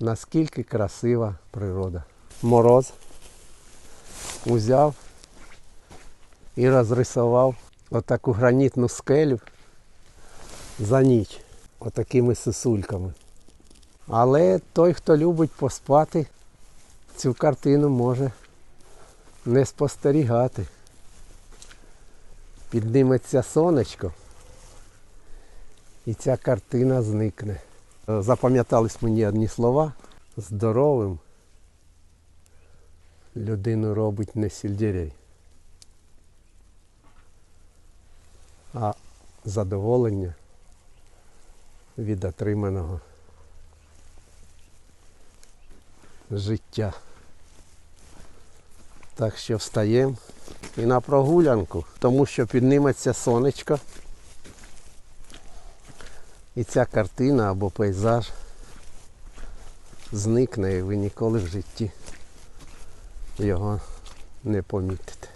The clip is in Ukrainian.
наскільки красива природа. Мороз узяв і розрисував отаку гранітну скелю за ніч, отакими сисульками. Але той, хто любить поспати, цю картину може не спостерігати. Підніметься сонечко, і ця картина зникне. Е, Запам'ятались мені одні слова. Здоровим людину робить не сільдірей, а задоволення від отриманого життя. Так що встаємо і на прогулянку, тому що підніметься сонечко. І ця картина або пейзаж зникне і ви ніколи в житті його не помітите.